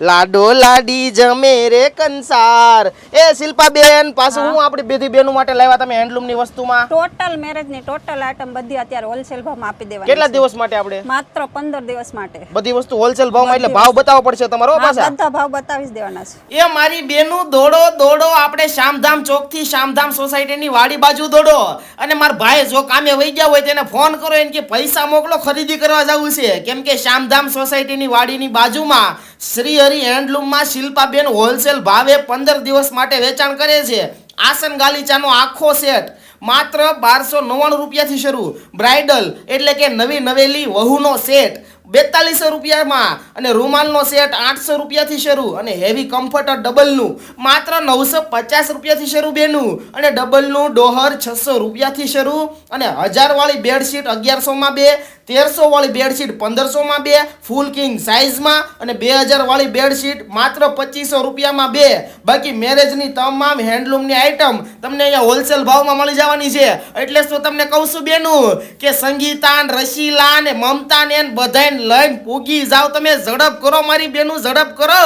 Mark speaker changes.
Speaker 1: લાડો લાડી જમે રે કંસાર. એ શિલ્પાબેન પાછું હું આપણી બેધી બેનો માટે લાવ્યા તમે હેન્ડલૂમની વસ્તુમાં?
Speaker 2: ટોટલ મેરેજની ટોટલ આઈટમ બધી અત્યારે હોલસેલ ભાવમાં આપી દેવાની
Speaker 1: કેટલા દિવસ માટે આપણે?
Speaker 2: માત્ર પંદર દિવસ માટે.
Speaker 1: બધી વસ્તુ હોલસેલ ભાવમાં એટલે ભાવ બતાવવો પડશે તમારો હો પાછા.
Speaker 2: બધા ભાવ બતાવી દેવાના છે.
Speaker 3: એ મારી બેનો દોડો દોડો આપણે શામધામ ચોકથી શામધામ સોસાયટીની વાડી બાજુ દોડો. અને મારા ભાઈ જો કામે વઈ ગયા હોય તેને ફોન કરો એને કે પૈસા મોકલો ખરીદી કરવા જવું છે. કેમ કે શામધામ સોસાયટીની વાડીની બાજુમાં શ્રી હરિ હેન્ડલૂમમાં શિલ્પાબેન હોલસેલ ભાવે પંદર દિવસ માટે વેચાણ કરે છે. આસન ગાલીચાનો આખો સેટ. માત્ર બારસો નવ્વાણું રૂપિયાથી શરૂ. બ્રાઇડલ એટલે કે નવી નવેલી વહુનો સેટ. બેતાલીસો રૂપિયામાં અને રૂમાલનો સેટ આઠસો રૂપિયાથી શરૂ અને હેવી કમ્ફર્ટર ડબલનું માત્ર નવસો પચાસ રૂપિયાથી શરૂ બેનું અને ડબલનું ડોહર છસો રૂપિયાથી શરૂ અને હજારવાળી બેડશીટ અગિયારસોમાં બે તેરસો વાળી બેડશીટ પંદરસોમાં બે ફૂલ કિંગ સાઇઝમાં અને બે હજાર વાળી બેડશીટ માત્ર પચીસો રૂપિયામાં બે. બાકી મેરેજની તમામ હેન્ડલૂમની આઇટમ તમને અહીંયા હોલસેલ ભાવમાં મળી જવાની છે. એટલે શું તમને કહું છું બેનું, કે સંગીતા ને રશીલા ને મમતા ને બધાને લઈને પૂગી જાઓ તમે. ઝડપ કરો મારી બેનું, ઝડપ કરો.